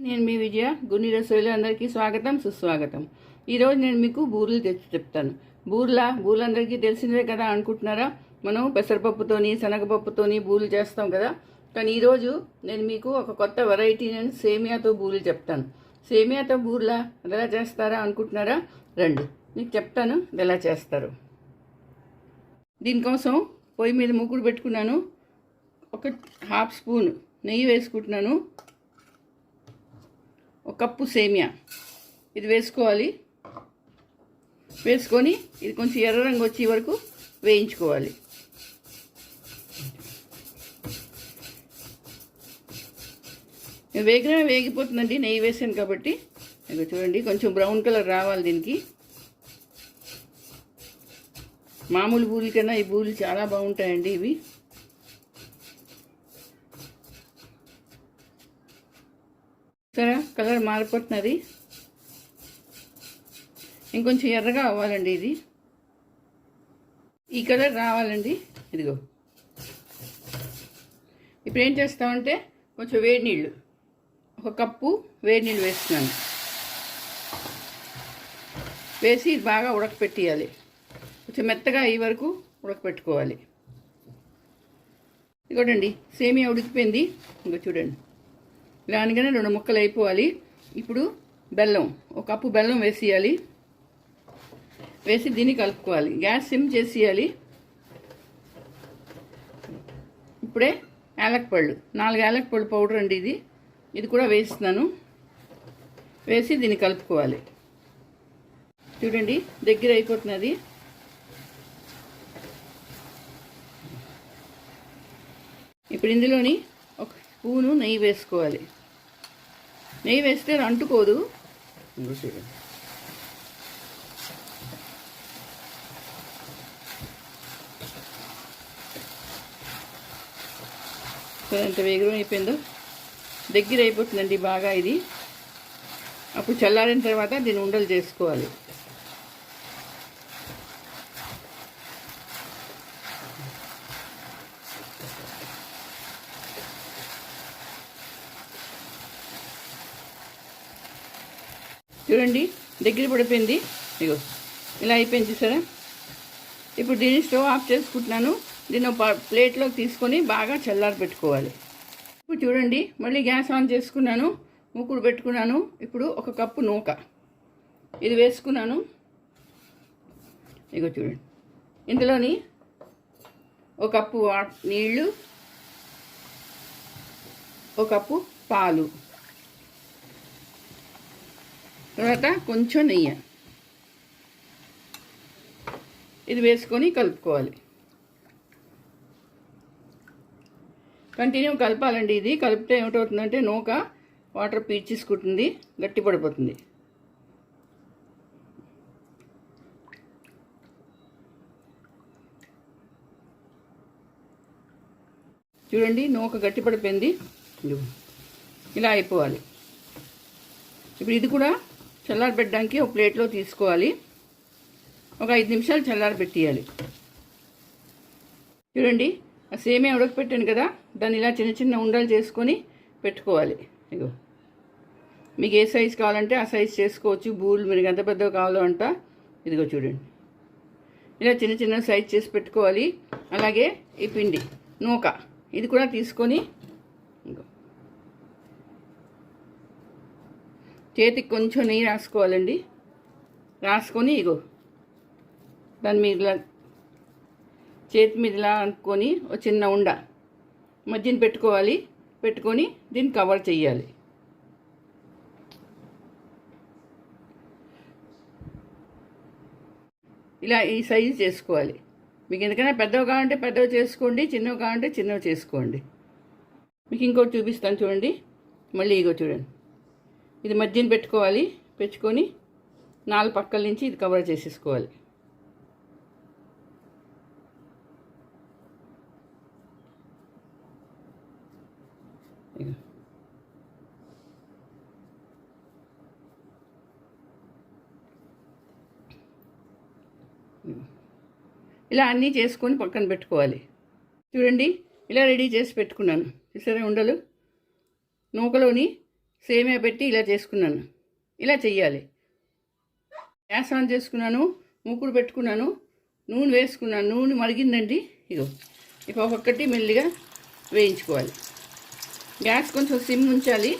నేను మీ విజయ గుని రసోయిలో అందరికీ స్వాగతం సుస్వాగతం. ఈరోజు నేను మీకు బూరెలు తెచ్చి చెప్తాను. బూర్ల? బూరెలు అందరికీ తెలిసినవే కదా అనుకుంటున్నారా? మనం పెసరపప్పుతోని శనగపప్పుతోని బూరెలు చేస్తాం కదా? కానీ ఈరోజు నేను మీకు ఒక కొత్త వెరైటీ నేను సేమియాతో బూరెలు చెప్తాను. సేమియాతో బూరెల? ఎలా చేస్తారా అనుకుంటున్నారా? రండి మీకు చెప్తాను ఎలా చేస్తారు. దీనికోసం పొయ్యి మీద ముగ్గురు పెట్టుకున్నాను. ఒక హాఫ్ స్పూన్ నెయ్యి వేసుకుంటున్నాను. ఒక కప్పు సేమియా. ఇది వేసుకోవాలి. వేసుకొని ఇది కొంచెం ఎర్ర రంగు వచ్చే వరకు వేయించుకోవాలి. వేగిన వేగిపోతుందండి నెయ్యి వేసాను కాబట్టి. ఇక చూడండి కొంచెం బ్రౌన్ కలర్ రావాలి దీనికి. మామూలు బూరెల కన్నా ఈ బూరెలు చాలా బాగుంటాయండి ఇవి. సరే కలర్ మారిపోతున్నది. ఇంకొంచెం ఎర్రగా అవ్వాలండి ఇది. ఈ కలర్ రావాలండి. ఇదిగో. ఇప్పుడు ఏం చేస్తామంటే కొంచెం వేడి నీళ్ళు. ఒక కప్పు వేడి నీళ్ళు వేస్తున్నాను. వేసి ఇది బాగా ఉడకపెట్టేయాలి. కొంచెం మెత్తగా అయ్యే వరకు ఉడకపెట్టుకోవాలి. ఇదిగోండి సేమియా ఉడికిపోయింది. ఇంకా చూడండి. ఇలా అనగానే రెండు ముక్కలు అయిపోవాలి. ఇప్పుడు బెల్లం ఒక కప్పు బెల్లం వేసేయాలి. వేసి దీన్ని కలుపుకోవాలి. గ్యాస్ సిమ్ చేసేయాలి. ఇప్పుడే యాలకపళ్ళు నాలుగు యాలకపళ్ళు పౌడర్ అండి ఇది. ఇది కూడా వేస్తున్నాను. వేసి దీన్ని కలుపుకోవాలి. చూడండి దగ్గర అయిపోతున్నది. ఇప్పుడు ఇందులోని స్పూను నెయ్యి వేసుకోవాలి. నెయ్యి వేస్తే అంటుకోదు. ఎంత వేగం అయిపోయిందో దగ్గర అయిపోతుందండి బాగా ఇది. అప్పుడు చల్లారిన తర్వాత దీన్ని ఉండలు చేసుకోవాలి. చూడండి దగ్గర పడిపోయింది. ఇగో ఇలా అయిపోయింది చూసారా? ఇప్పుడు దీన్ని స్టవ్ ఆఫ్ చేసుకుంటున్నాను. దీన్ని ప్లేట్లోకి తీసుకొని బాగా చల్లారి పెట్టుకోవాలి. ఇప్పుడు చూడండి మళ్ళీ గ్యాస్ ఆన్ చేసుకున్నాను మూకుడు పెట్టుకున్నాను. ఇప్పుడు ఒక కప్పు నూక. ఇది వేసుకున్నాను. ఇగో చూడండి. ఇందులోని ఒక కప్పు వా నీళ్ళు ఒక కప్పు పాలు. తర్వాత కొంచెం నెయ్యి. ఇది వేసుకొని కలుపుకోవాలి. కంటిన్యూ కలపాలండి ఇది. కలిపితే ఏమిటవుతుందంటే నూక వాటర్ పీల్చేసుకుంటుంది గట్టి పడిపోతుంది చూడండి నూక గట్టి పడిపోయింది ఇలా అయిపోవాలి. ఇప్పుడు ఇది కూడా చల్లారి పెట్టడానికి ఒక ప్లేట్లో తీసుకోవాలి. ఒక ఐదు నిమిషాలు చల్లారబెట్టేయాలి. చూడండి ఆ సేమే ఉడకపెట్టాను కదా దాన్ని ఇలా చిన్న చిన్న ఉండలు చేసుకొని పెట్టుకోవాలి. ఇగో. మీకు ఏ సైజు కావాలంటే ఆ సైజు చేసుకోవచ్చు. బూలు మీరు ఎంత పెద్దవి కావాలో అంట ఇదిగో చూడండి. ఇలా చిన్న చిన్న సైజ్ చేసి పెట్టుకోవాలి. అలాగే ఈ పిండి నూక. ఇది కూడా తీసుకొని ఇంకో చేతికి కొంచెం నెయ్యి రాసుకోవాలండి. రాసుకొని ఇగో దాని మీద ఇలా చేతి మీద ఇలా అనుకొని ఒక చిన్న ఉండ మధ్యన పెట్టుకోవాలి. పెట్టుకొని దీన్ని కవర్ చేయాలి ఇలా ఈ సైజు చేసుకోవాలి. మీకు ఎందుకైనా పెద్దవి కావాలంటే పెద్దవి చేసుకోండి చిన్నవి కావాలంటే చిన్నవి చేసుకోండి. మీకు ఇంకోటి చూపిస్తాను చూడండి. మళ్ళీ ఇగో చూడండి. ఇది మధ్యన పెట్టుకోవాలి. పెట్టుకొని నాలుగు పక్కల నుంచి ఇది కవర్ చేసేసుకోవాలి. ఇలా అన్నీ చేసుకొని పక్కన పెట్టుకోవాలి. చూడండి ఇలా రెడీ చేసి పెట్టుకున్నాను. చూసారా ఉండలు? నూకలోని సేమియా పెట్టి ఇలా చేసుకున్నాను. ఇలా చెయ్యాలి. గ్యాస్ ఆన్ చేసుకున్నాను మూకుడు పెట్టుకున్నాను నూనె వేసుకున్నాను నూనె మరిగిందండి. ఇగో ఇక ఒక్కొక్కటి మెల్లిగా వేయించుకోవాలి. గ్యాస్ కొంచెం సిమ్ ఉంచాలి.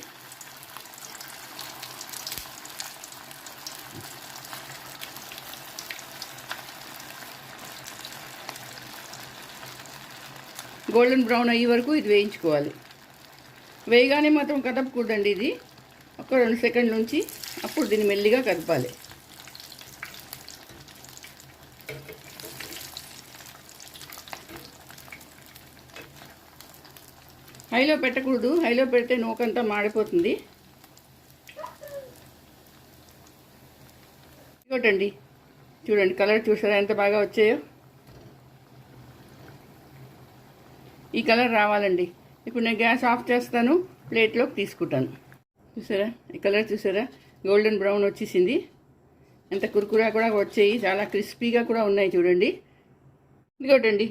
గోల్డెన్ బ్రౌన్ అయ్యే వరకు ఇది వేయించుకోవాలి. వేయగానే మాత్రం కదపకూడదండి ఇది. ఒక రెండు సెకండ్ నుంచి అప్పుడు దీన్ని మెల్లిగా కదపాలి. హైలో పెట్టకూడదు. హైలో పెడితే నూకంతా మాడిపోతుంది. ఇంకోటండి చూడండి కలర్ చూసారా? ఎంత బాగా వచ్చాయో. ఈ కలర్ రావాలండి. ఇప్పుడు నేను గ్యాస్ ఆఫ్ చేస్తాను ప్లేట్లోకి తీసుకుంటాను. చూసారా? ఈ కలర్ చూసారా? గోల్డెన్ బ్రౌన్ వచ్చేసింది. ఎంత కురుకురా కూడా వచ్చాయి. చాలా క్రిస్పీగా కూడా ఉన్నాయి చూడండి. ఇదిగోటండి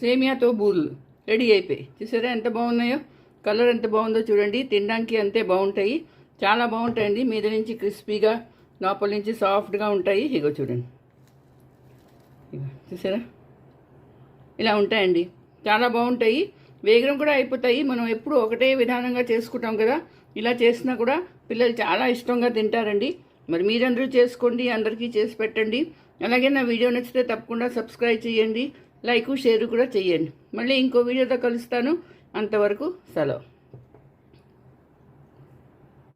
సేమియాతో బూర్లు. రెడీ అయిపోయి. చూసారా ఎంత బాగున్నాయో? కలర్ ఎంత బాగుందో చూడండి. తినడానికి అంతే బాగుంటాయి. చాలా బాగుంటాయండి. మీద నుంచి క్రిస్పీగా లోపల నుంచి సాఫ్ట్గా ఉంటాయి. ఇగో చూడండి. చూసారా? ఇలా ఉంటాయండి. చాలా బాగుంటాయి. వేగం కూడా అయిపోతాయి. మనం ఎప్పుడు ఒకటే విధానంగా చేసుకుంటాం కదా. ఇలా చేసినా కూడా పిల్లలు చాలా ఇష్టంగా తింటారండి. మరి మీరందరూ చేసుకోండి అందరికీ చేసి పెట్టండి. అలాగే నా వీడియో నచ్చితే తప్పకుండా సబ్స్క్రైబ్ చేయండి. లైక్ షేర్ కూడా చేయండి. మళ్ళీ ఇంకో వీడియోతో కలుస్తాను. అంతవరకు సెలవు.